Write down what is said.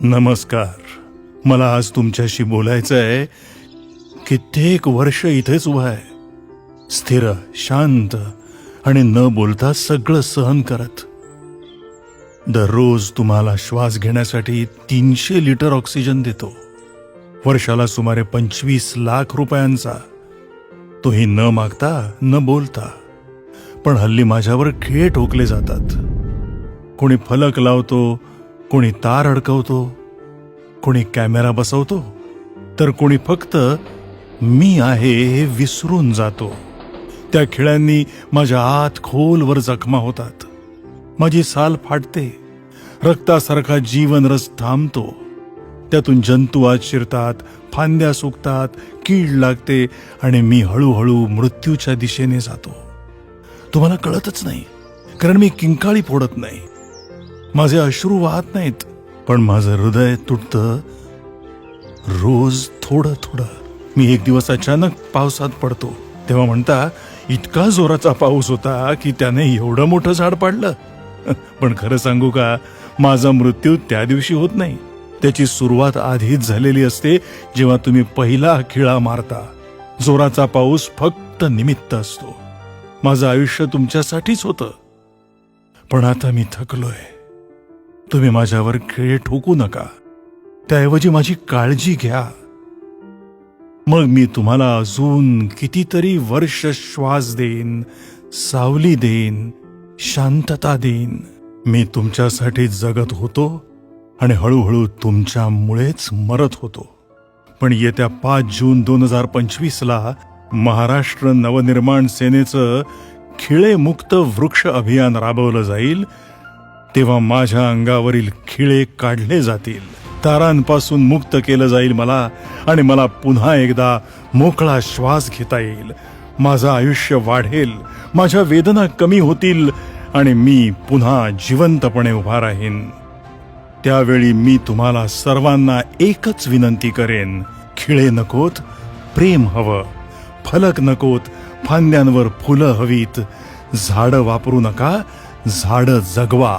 नमस्कार. मला आज तुमच्याशी बोलायचं आहे कित्येक वर्ष इथेच उभा आहे. स्थिर शांत आणि न बोलता सगळं सहन करत. दररोज तुम्हाला श्वास घेण्यासाठी तीनशे लिटर ऑक्सिजन देतो. वर्षाला सुमारे पंचवीस लाख रुपयांचा. तोही न मागता न बोलता. पण हल्ली माझ्यावर खेळ ठोकले जातात. कोणी फलक लावतो कोणी तार अडकवतो कोणी कॅमेरा बसवतो तर कोणी फक्त मी आहे हे विसरून जातो. त्या खिळ्यांनी माझ्या आत खोलवर जखमा होतात. माझी साल फाटते रक्तासारखा जीवनरस थांबतो. त्यातून जंतू आत शिरतात फांद्या सुकतात कीड लागते आणि मी हळूहळू मृत्यूच्या दिशेने जातो. तुम्हाला कळतच नाही कारण मी किंकाळी फोडत नाही. माझे अश्रू वाहत नाहीत. पण माझं हृदय तुटतं. रोज थोडं थोडं. मी एक दिवस अचानक पावसात पडतो. तेव्हा म्हणता इतका जोराचा पाऊस होता की त्याने एवढं मोठं झाड पाडलं. पण खरं सांगू का माझा मृत्यू त्या दिवशी होत नाही. त्याची सुरुवात आधीच झालेली असते जेव्हा तुम्ही पहिला खिळा मारता. जोराचा पाऊस फक्त निमित्त असतो. माझं आयुष्य तुमच्यासाठीच होतं. पण आता मी थकलोय. तुम्ही माझ्यावर खेळ ठोकू नका. त्याऐवजी माझी काळजी घ्या. मग मी तुम्हाला अजून कितीतरी वर्ष श्वास देईन सावली देईन शांतता देईन. मी तुमच्यासाठी जगत होतो आणि हळूहळू तुमच्यामुळेच मरत होतो. पण येत्या पाच जून दोन हजार पंचवीसला महाराष्ट्र नवनिर्माण सेनेचं खिळेमुक्त वृक्ष अभियान राबवलं जाईल तेव्हा माझ्या अंगावरील खिळे काढले जातील. तारांपासून मुक्त केलं जाईल मला आणि मला पुन्हा एकदा मोकळा श्वास घेता येईल. माझं आयुष्य वाढेल माझ्या वेदना कमी होतील आणि मी पुन्हा जिवंतपणे उभा राहीन. त्यावेळी मी तुम्हाला सर्वांना एकच विनंती करेन. खिळे नकोत प्रेम हवं. फलक नकोत फांद्यांवर फुलं हवीत. झाडं वापरू नका झाडं जगवा.